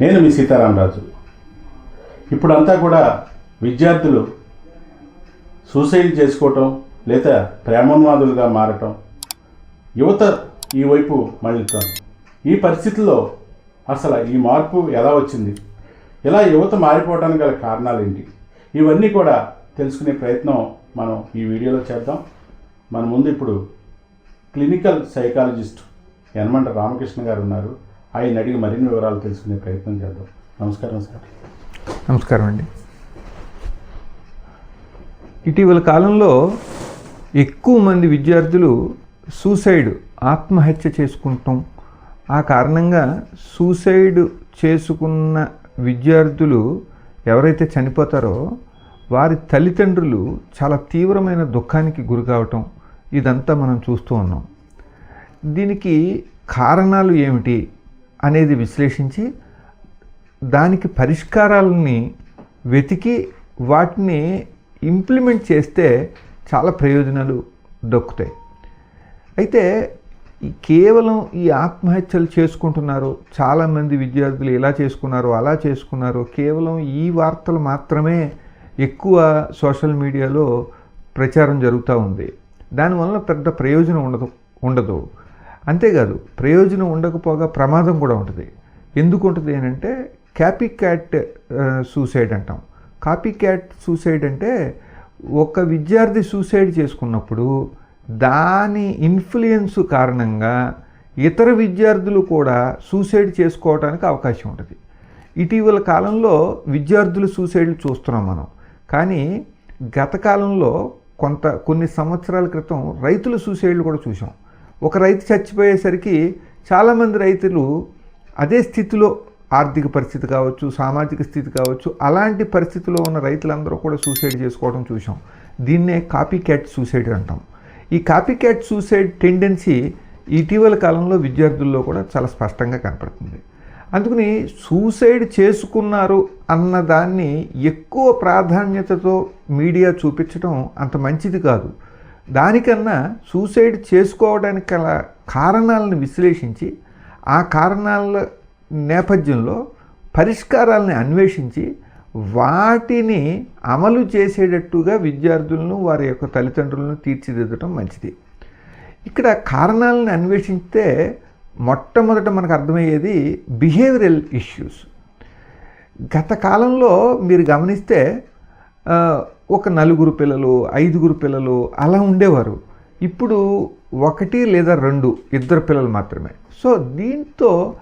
నేను మీ సీతారామరాజు. ఇప్పుడంతా కూడా విద్యార్థులు సూసైడ్ చేసుకోవటం లేదా ప్రేమోన్మాదులుగా మారటం యువత ఈ వైపు మళ్ళుతాం. ఈ పరిస్థితుల్లో అసలు ఈ మార్పు ఎలా వచ్చింది? ఇలా యువత మారిపోవడానికి గల కారణాలు ఏంటి ఇవన్నీ కూడా తెలుసుకునే ప్రయత్నం మనం ఈ వీడియోలో చేద్దాం. మన ముందు ఇప్పుడు క్లినికల్ సైకాలజిస్ట్ యనమంట రామకృష్ణ గారు ఉన్నారు. ఆయన అడిగి మరిన్ని వివరాలు తెలుసుకునే ప్రయత్నం చేద్దాం. నమస్కారం సార్. నమస్కారం అండి. ఇటీవల కాలంలో ఎక్కువ మంది విద్యార్థులు సూసైడ్ ఆత్మహత్య చేసుకుంటాం. ఆ కారణంగా సూసైడ్ చేసుకున్న విద్యార్థులు ఎవరైతే చనిపోతారో వారి తల్లిదండ్రులు చాలా తీవ్రమైన దుఃఖానికి గురి కావటం ఇదంతా మనం చూస్తూ ఉన్నాం. దీనికి కారణాలు ఏమిటి? అనేది విశ్లేషించి దానికి పరిష్కారాలని వెతికి వాటిని ఇంప్లిమెంట్ చేస్తే చాలా ప్రయోజనాలు దక్కుతాయి. అయితే కేవలం ఈ ఆత్మహత్యలు చేసుకుంటున్నారు చాలామంది విద్యార్థులు ఇలా చేసుకున్నారు అలా చేసుకున్నారు కేవలం ఈ వార్తలు మాత్రమే ఎక్కువ సోషల్ మీడియాలో ప్రచారం జరుగుతూ ఉంది. దానివల్ల పెద్ద ప్రయోజనం ఉండదు ఉండదు. అంతేకాదు ప్రయోజనం ఉండకపోగా ప్రమాదం కూడా ఉంటుంది. ఎందుకు ఉంటుంది అని అంటే క్యాపీ క్యాట్ సూసైడ్ అంటాం. కాపీ క్యాట్ సూసైడ్ అంటే ఒక విద్యార్థి సూసైడ్ చేసుకున్నప్పుడు దాని ఇన్ఫ్లుయెన్స్ కారణంగా ఇతర విద్యార్థులు కూడా సూసైడ్ చేసుకోవడానికి అవకాశం ఉంటుంది. ఇటీవల కాలంలో విద్యార్థులు సూసైడ్లు చూస్తున్నాం మనం. కానీ గత కాలంలో కొంత కొన్ని సంవత్సరాల క్రితం రైతుల సూసైడ్లు కూడా చూసాం ఒక రైతు చచ్చిపోయేసరికి చాలామంది రైతులు అదే స్థితిలో ఆర్థిక పరిస్థితి కావచ్చు సామాజిక స్థితి కావచ్చు అలాంటి పరిస్థితిలో ఉన్న రైతులందరూ కూడా సూసైడ్ చేసుకోవడం చూసాం దీన్నే కాపీ క్యాట్ సూసైడ్ అంటాం. ఈ కాపీ క్యాట్ సూసైడ్ టెండెన్సీ ఇటీవల కాలంలో విద్యార్థుల్లో కూడా చాలా స్పష్టంగా కనపడుతుంది. అందుకని సూసైడ్ చేసుకున్నారు అన్న దాన్ని ఎక్కువ ప్రాధాన్యతతో మీడియా చూపించడం అంత మంచిది కాదు. దానికన్నా సూసైడ్ చేసుకోవడానికి గల కారణాలను విశ్లేషించి ఆ కారణాల నేపథ్యంలో పరిష్కారాలని అన్వేషించి వాటిని అమలు చేసేటట్టుగా విద్యార్థులను వారి యొక్క తల్లిదండ్రులను తీర్చిదిద్దడం మంచిది. ఇక్కడ కారణాలను అన్వేషిస్తే మొట్టమొదట మనకు అర్థమయ్యేది బిహేవియరల్ ఇష్యూస్. గత కాలంలో మీరు గమనిస్తే ఒక నలుగురు పిల్లలు ఐదుగురు పిల్లలు అలా ఉండేవారు. ఇప్పుడు ఒకటి లేదా రెండు ఇద్దరు పిల్లలు మాత్రమే. సో దీంతో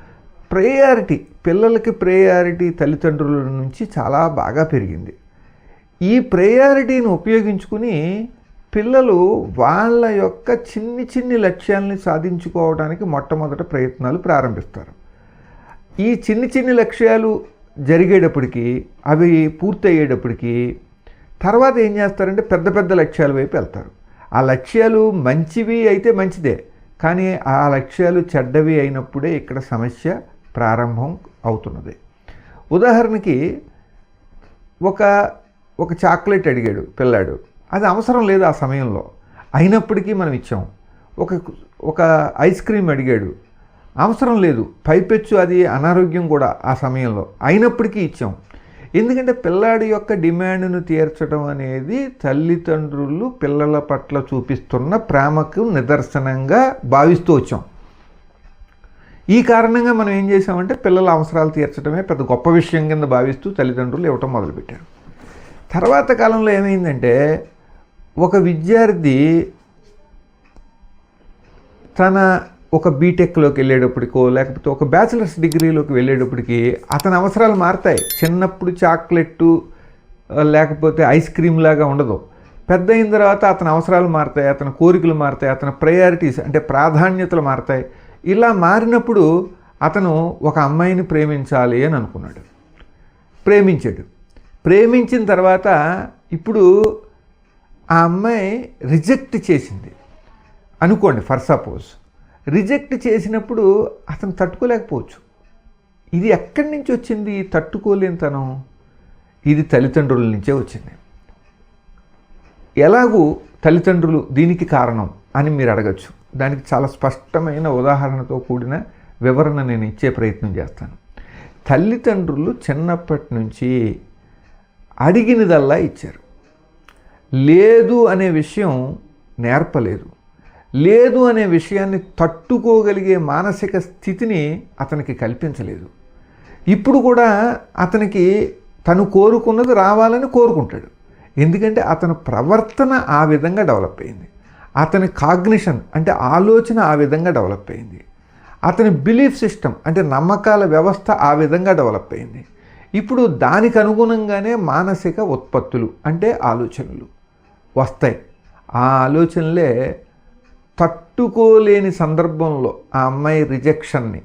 ప్రయారిటీ పిల్లలకి ప్రయారిటీ తల్లిదండ్రుల నుంచి చాలా బాగా పెరిగింది. ఈ ప్రయారిటీని ఉపయోగించుకుని పిల్లలు వాళ్ళ యొక్క చిన్ని చిన్ని లక్ష్యాలని సాధించుకోవడానికి మొట్టమొదట ప్రయత్నాలు ప్రారంభిస్తారు. ఈ చిన్ని చిన్ని లక్ష్యాలు జరిగేటప్పటికి అవి పూర్తయ్యేటప్పటికి తర్వాత ఏం చేస్తారంటే పెద్ద పెద్ద లక్ష్యాల వైపు వెళ్తారు. ఆ లక్ష్యాలు మంచివి అయితే మంచిదే కానీ ఆ లక్ష్యాలు చెడ్డవి అయినప్పుడే ఇక్కడ సమస్య ప్రారంభం అవుతున్నది. ఉదాహరణకి ఒక ఒక చాక్లెట్ అడిగాడు పిల్లాడు. అది అవసరం లేదు ఆ సమయంలో. అయినప్పటికీ మనం ఇచ్చాం. ఒక ఒక ఐస్ క్రీమ్ అడిగాడు. అవసరం లేదు. పైపెచ్చు అది అనారోగ్యం కూడా ఆ సమయంలో. అయినప్పటికీ ఇచ్చాం. ఎందుకంటే పిల్లాడి యొక్క డిమాండ్ను తీర్చడం అనేది తల్లిదండ్రులు పిల్లల పట్ల చూపిస్తున్న ప్రేమకు నిదర్శనంగా భావిస్తూ వచ్చాం. ఈ కారణంగా మనం ఏం చేసామంటే పిల్లల అవసరాలు తీర్చడమే పెద్ద గొప్ప విషయం కింద భావిస్తూ తల్లిదండ్రులు ఇవ్వటం మొదలుపెట్టారు. తర్వాత కాలంలో ఏమైందంటే ఒక విద్యార్థి తన ఒక బీటెక్లోకి వెళ్ళేటప్పటికో లేకపోతే ఒక బ్యాచిలర్స్ డిగ్రీలోకి వెళ్ళేటప్పటికి అతని అవసరాలు మారుతాయి. చిన్నప్పుడు చాక్లెట్టు లేకపోతే ఐస్ క్రీమ్ లాగా ఉండదు. పెద్ద అయిన తర్వాత అతని అవసరాలు మారుతాయి అతని కోరికలు మారుతాయి అతని ప్రయారిటీస్ అంటే ప్రాధాన్యతలు మారుతాయి. ఇలా మారినప్పుడు అతను ఒక అమ్మాయిని ప్రేమించాలి అని అనుకున్నాడు. ప్రేమించాడు. ప్రేమించిన తర్వాత ఇప్పుడు ఆ అమ్మాయి రిజెక్ట్ చేసింది. అనుకోండి ఫర్ సపోజ్ రిజెక్ట్ చేసినప్పుడు అతను తట్టుకోలేకపోవచ్చు. ఇది ఎక్కడి నుంచి వచ్చింది? తట్టుకోలేనితనం. ఇది తల్లిదండ్రుల నుంచే వచ్చింది. ఎలాగూ తల్లిదండ్రులు దీనికి కారణం అని మీరు అడగచ్చు. దానికి చాలా స్పష్టమైన ఉదాహరణతో కూడిన వివరణ నేను ఇచ్చే ప్రయత్నం చేస్తాను. తల్లిదండ్రులు చిన్నప్పటి నుంచి అడిగినదల్లా ఇచ్చారు. లేదు అనే విషయం నేర్పలేదు. లేదు అనే విషయాన్ని తట్టుకోగలిగే మానసిక స్థితిని అతనికి కల్పించలేదు. ఇప్పుడు కూడా అతనికి తను కోరుకున్నది రావాలని కోరుకుంటాడు. ఎందుకంటే అతని ప్రవర్తన ఆ విధంగా డెవలప్ అయింది. అతని కాగ్నిషన్ అంటే ఆలోచన ఆ విధంగా డెవలప్ అయింది. అతని బిలీఫ్ సిస్టమ్ అంటే నమ్మకాల వ్యవస్థ ఆ విధంగా డెవలప్ అయింది. ఇప్పుడు దానికి అనుగుణంగానే మానసిక ఉత్పత్తులు అంటే ఆలోచనలు వస్తాయి. ఆ ఆలోచనలే తట్టుకోలేని సందర్భంలో ఆ అమ్మాయి రిజెక్షన్ని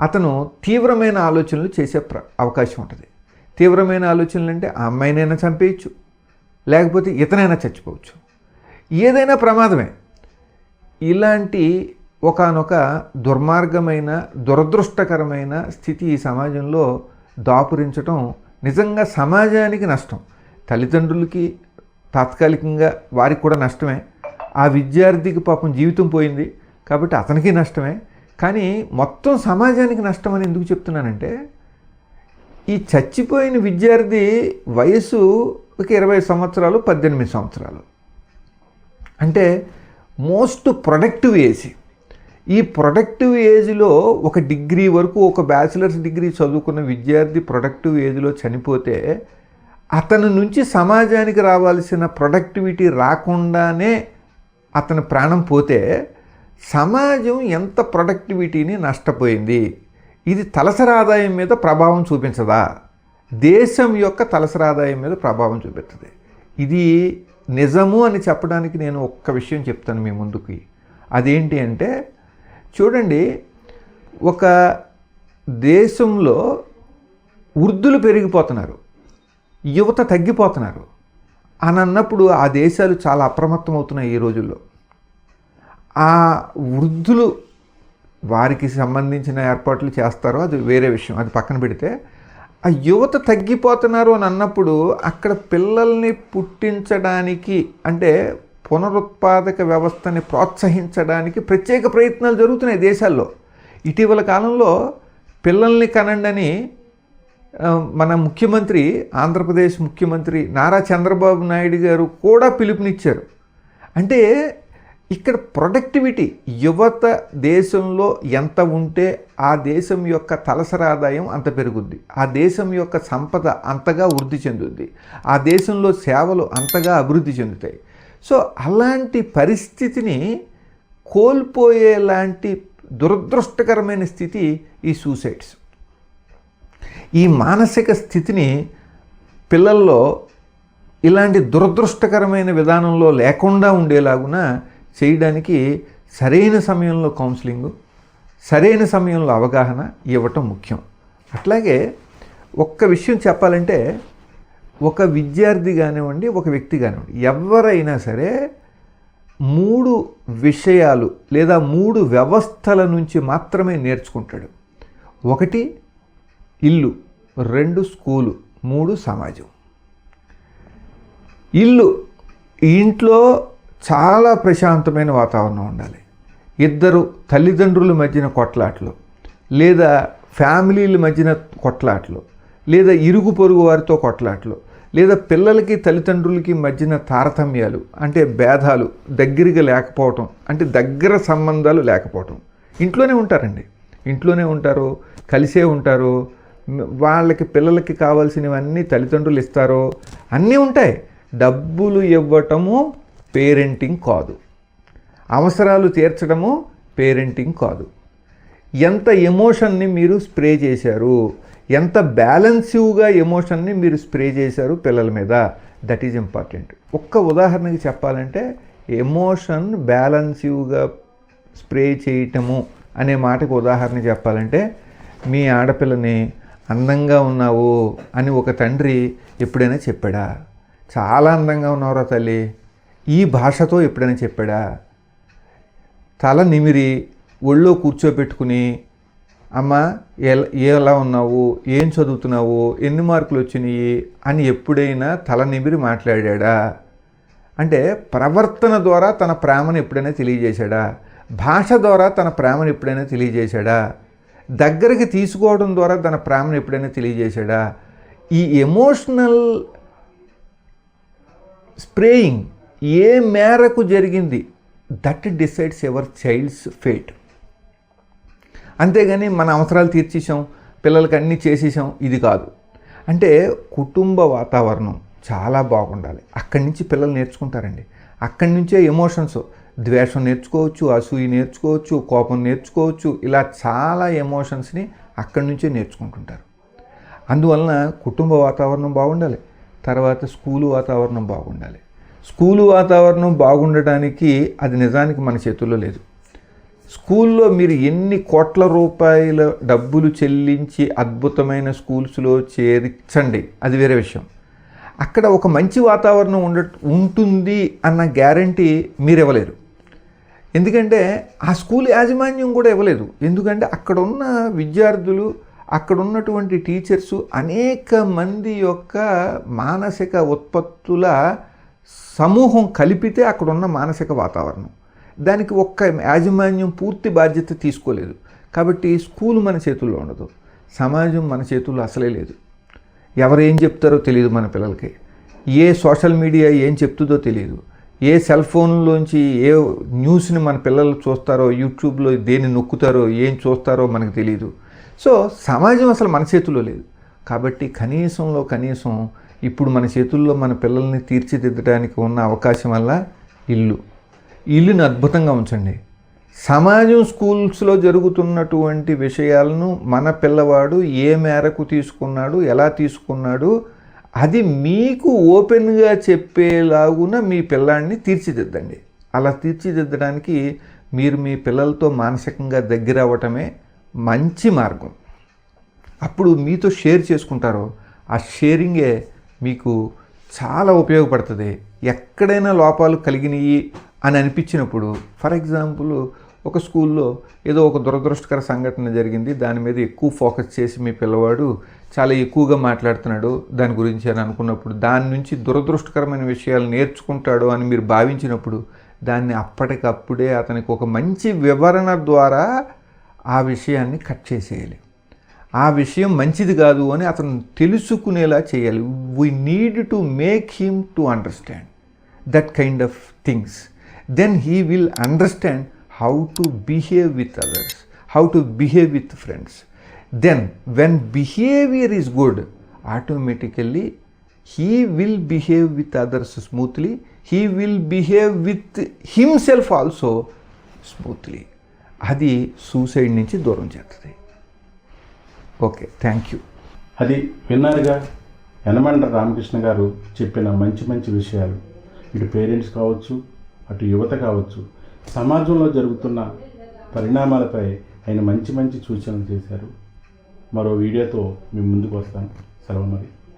అతను తీవ్రమైన ఆలోచనలు చేసే ప్ర అవకాశం ఉంటుంది. తీవ్రమైన ఆలోచనలు అంటే ఆ అమ్మాయినైనా చంపేయచ్చు లేకపోతే ఇతనైనా చచ్చిపోవచ్చు. ఏదైనా ప్రమాదమే. ఇలాంటి ఒకానొక దుర్మార్గమైన దురదృష్టకరమైన స్థితి ఈ సమాజంలో దాపురించటం నిజంగా సమాజానికి నష్టం. తల్లిదండ్రులకి తాత్కాలికంగా వారికి కూడా నష్టమే. ఆ విద్యార్థికి పాపం జీవితం పోయింది కాబట్టి అతనికి నష్టమే. కానీ మొత్తం సమాజానికి నష్టం అని ఎందుకు చెప్తున్నానంటే ఈ చచ్చిపోయిన విద్యార్థి వయసు ఒక ఇరవై సంవత్సరాలు పద్దెనిమిది సంవత్సరాలు. అంటే మోస్ట్ ప్రొడక్టివ్ ఏజ్ ఈ ప్రొడక్టివ్ ఏజ్లో ఒక డిగ్రీ వరకు ఒక బ్యాచిలర్స్ డిగ్రీ చదువుకున్న విద్యార్థి ప్రొడక్టివ్ ఏజ్లో చనిపోతే అతని నుంచి సమాజానికి రావాల్సిన ప్రొడక్టివిటీ రాకుండానే అతని ప్రాణం పోతే సమాజం ఎంత ప్రొడక్టివిటీని నష్టపోయింది? ఇది తలసరి ఆదాయం మీద ప్రభావం చూపించదా? దేశం యొక్క తలసరి ఆదాయం మీద ప్రభావం చూపిస్తుంది ఇది నిజము అని చెప్పడానికి నేను ఒక్క విషయం చెప్తాను మీ ముందుకి. అదేంటి అంటే చూడండి ఒక దేశంలో వృద్ధులు పెరిగిపోతున్నారు యువత తగ్గిపోతున్నారు. అని అన్నప్పుడు ఆ దేశాలు చాలా అప్రమత్తం అవుతున్నాయి ఈ రోజుల్లో. ఆ వృద్ధులు వారికి సంబంధించిన ఏర్పాట్లు చేస్తారో అది వేరే విషయం అది పక్కన పెడితే ఆ యువత తగ్గిపోతున్నారు అని అన్నప్పుడు అక్కడ పిల్లల్ని పుట్టించడానికి అంటే పునరుత్పాదక వ్యవస్థని ప్రోత్సహించడానికి ప్రత్యేక ప్రయత్నాలు జరుగుతున్నాయి దేశాల్లో. ఇటీవల కాలంలో పిల్లల్ని కనండని అని మన ముఖ్యమంత్రి ఆంధ్రప్రదేశ్ ముఖ్యమంత్రి నారా చంద్రబాబు నాయుడు గారు కూడా పిలుపునిచ్చారు. అంటే ఇక్కడ ప్రొడక్టివిటీ యువత దేశంలో ఎంత ఉంటే ఆ దేశం యొక్క తలసరి ఆదాయం అంత పెరుగుద్ది. ఆ దేశం యొక్క సంపద అంతగా వృద్ధి చెందుద్ది. ఆ దేశంలో సేవలు అంతగా అభివృద్ధి చెందుతాయి. సో అలాంటి పరిస్థితిని కోల్పోయేలాంటి దురదృష్టకరమైన స్థితి ఈ సూసైడ్స్. ఈ మానసిక స్థితిని పిల్లల్లో ఇలాంటి దురదృష్టకరమైన విధానంలో లేకుండా ఉండేలాగున చేయడానికి సరైన సమయంలో కౌన్సిలింగ్ సరైన సమయంలో అవగాహన ఇవ్వటం ముఖ్యం. అట్లాగే ఒక్క విషయం చెప్పాలంటే ఒక విద్యార్థి కానివ్వండి ఒక వ్యక్తి కానివ్వండి ఎవరైనా సరే మూడు విషయాలు లేదా మూడు వ్యవస్థల నుంచి మాత్రమే నేర్చుకుంటాడు. ఒకటి ఇల్లు రెండు స్కూలు మూడు సమాజం. ఇల్లు ఇంట్లో చాలా ప్రశాంతమైన వాతావరణం ఉండాలి. ఇద్దరు తల్లిదండ్రుల మధ్యన కొట్లాట్లు లేదా ఫ్యామిలీల మధ్యన కొట్లాట్లు లేదా ఇరుగు పొరుగు వారితో కొట్లాట్లు లేదా పిల్లలకి తల్లిదండ్రులకి మధ్యన తారతమ్యాలు అంటే భేదాలు దగ్గరగా లేకపోవటం అంటే దగ్గర సంబంధాలు లేకపోవటం. ఇంట్లోనే ఉంటారండి. ఇంట్లోనే ఉంటారు కలిసే ఉంటారు వాళ్ళకి పిల్లలకి కావాల్సినవన్నీ తల్లిదండ్రులు ఇస్తారో అన్నీ ఉంటాయి. డబ్బులు ఇవ్వటము పేరెంటింగ్ కాదు. అవసరాలు తీర్చడము పేరెంటింగ్ కాదు. ఎంత ఎమోషన్ని మీరు స్ప్రే చేశారు ఎంత బ్యాలెన్సివ్గా ఎమోషన్ని మీరు స్ప్రే చేశారు పిల్లల మీద దట్ ఈజ్ ఇంపార్టెంట్. ఒక్క ఉదాహరణకి చెప్పాలంటే ఎమోషన్ బ్యాలెన్సివ్గా స్ప్రే చేయటము అనే మాటకు ఉదాహరణ చెప్పాలంటే మీ ఆడపిల్లని అందంగా ఉన్నావు అని ఒక తండ్రి ఎప్పుడైనా చెప్పాడా? చాలా అందంగా ఉన్నావురా తల్లి. ఈ భాషతో ఎప్పుడైనా చెప్పాడా? తల నిమిరి ఒళ్ళో కూర్చోబెట్టుకుని అమ్మ ఎలా ఎలా ఉన్నావు? ఏం చదువుతున్నావు? ఎన్ని మార్కులు వచ్చినాయి? అని ఎప్పుడైనా తల నిమిరి మాట్లాడాడా? అంటే ప్రవర్తన ద్వారా తన ప్రేమను ఎప్పుడైనా తెలియజేశాడా? భాష ద్వారా తన ప్రేమను ఎప్పుడైనా తెలియజేశాడా? దగ్గరికి తీసుకోవడం ద్వారా తన ప్రేమను ఎప్పుడైనా తెలియజేశాడా? ఈ ఎమోషనల్ స్ప్రేయింగ్ ఏ మేరకు జరిగింది? That decides every child's fate అంతేగాని మన అవసరాలు తీర్చేసాం పిల్లలకి అన్నీ చేసేసాం ఇది కాదు. అంటే కుటుంబ వాతావరణం చాలా బాగుండాలి. అక్కడి నుంచి పిల్లలు నేర్చుకుంటారండి. అక్కడి నుంచే ఎమోషన్స్ ద్వేషం నేర్చుకోవచ్చు అసూయ నేర్చుకోవచ్చు కోపం నేర్చుకోవచ్చు ఇలా చాలా ఎమోషన్స్ని అక్కడి నుంచే నేర్చుకుంటుంటారు. అందువలన కుటుంబ వాతావరణం బాగుండాలి తర్వాత స్కూలు వాతావరణం బాగుండాలి. స్కూలు వాతావరణం బాగుండటానికి అది నిజానికి మన చేతుల్లో లేదు. స్కూల్లో మీరు ఎన్ని కోట్ల రూపాయల డబ్బులు చెల్లించి అద్భుతమైన స్కూల్స్లో చేర్చండి అది వేరే విషయం. అక్కడ ఒక మంచి వాతావరణం ఉండ ఉంటుంది అన్న గ్యారంటీ మీరు ఇవ్వలేరు ఎందుకంటే ఆ స్కూల్ యాజమాన్యం కూడా ఇవ్వలేదు. ఎందుకంటే అక్కడ ఉన్న విద్యార్థులు అక్కడ ఉన్నటువంటి టీచర్సు అనేక మంది యొక్క మానసిక ఉత్పత్తుల సమూహం కలిపితే అక్కడ ఉన్న మానసిక వాతావరణం. దానికి ఒక్క యాజమాన్యం పూర్తి బాధ్యత తీసుకోలేదు. కాబట్టి స్కూల్ మన చేతుల్లో ఉండదు. సమాజం మన చేతుల్లో అసలే లేదు. ఎవరు ఏం చెప్తారో తెలియదు మన పిల్లలకి. ఏ సోషల్ మీడియా ఏం చెప్తుందో తెలియదు ఏ సెల్ ఫోన్లోంచి ఏ న్యూస్ని మన పిల్లలు చూస్తారో యూట్యూబ్లో దేన్ని నొక్కుతారో ఏం చూస్తారో మనకు తెలియదు సో సమాజం అసలు మన చేతుల్లో లేదు. కాబట్టి కనీసంలో కనీసం ఇప్పుడు మన చేతుల్లో మన పిల్లల్ని తీర్చిదిద్దడానికి ఉన్న అవకాశం వల్ల ఇల్లు. ఇల్లుని అద్భుతంగా ఉంచండి. సమాజం స్కూల్స్లో జరుగుతున్నటువంటి విషయాలను మన పిల్లవాడు ఏ మేరకు తీసుకున్నాడు ఎలా తీసుకున్నాడు అది మీకు ఓపెన్గా చెప్పేలాగున మీ పిల్లాడిని తీర్చిదిద్దండి. అలా తీర్చిదిద్దడానికి మీరు మీ పిల్లలతో మానసికంగా దగ్గర అవ్వటమే మంచి మార్గం. అప్పుడు మీతో షేర్ చేసుకుంటారో ఆ షేరింగే మీకు చాలా ఉపయోగపడుతుంది. ఎక్కడైనా లోపాలు కలిగినాయి అని అనిపించినప్పుడు ఫర్ ఎగ్జాంపుల్ ఒక స్కూల్లో ఏదో ఒక దురదృష్టకర సంఘటన జరిగింది. దాని మీద ఎక్కువ ఫోకస్ చేసి మీ పిల్లవాడు చాలా ఎక్కువగా మాట్లాడుతున్నాడు దాని గురించి అని అనుకున్నప్పుడు దాని నుంచి దురదృష్టకరమైన విషయాలు నేర్చుకుంటాడు అని మీరు భావించినప్పుడు దాన్ని అప్పటికప్పుడే అతనికి ఒక మంచి వివరణ ద్వారా ఆ విషయాన్ని కట్ చేసేయాలి. ఆ విషయం మంచిది కాదు అని అతను తెలుసుకునేలా చేయాలి. We need to make him to understand that kind of things then he will understand how to behave with others how to behave with friends then when behaviour is good automatically he will behave with others smoothly he will behave with himself also smoothly అది suicide నుంచి దూరం చేస్తుంది. Okay thank you అది విన్నారుగా? యనమండ రామకృష్ణ గారు చెప్పిన మంచి మంచి విషయాలు. ఇటు పేరెంట్స్ కావచ్చు అటు యువత కావచ్చు సమాజంలో జరుగుతున్న పరిణామాలపై ఆయన మంచి మంచి సూచనలు చేశారు. మరో వీడియోతో మీ ముందుకు వస్తాను. సెలవు మరి.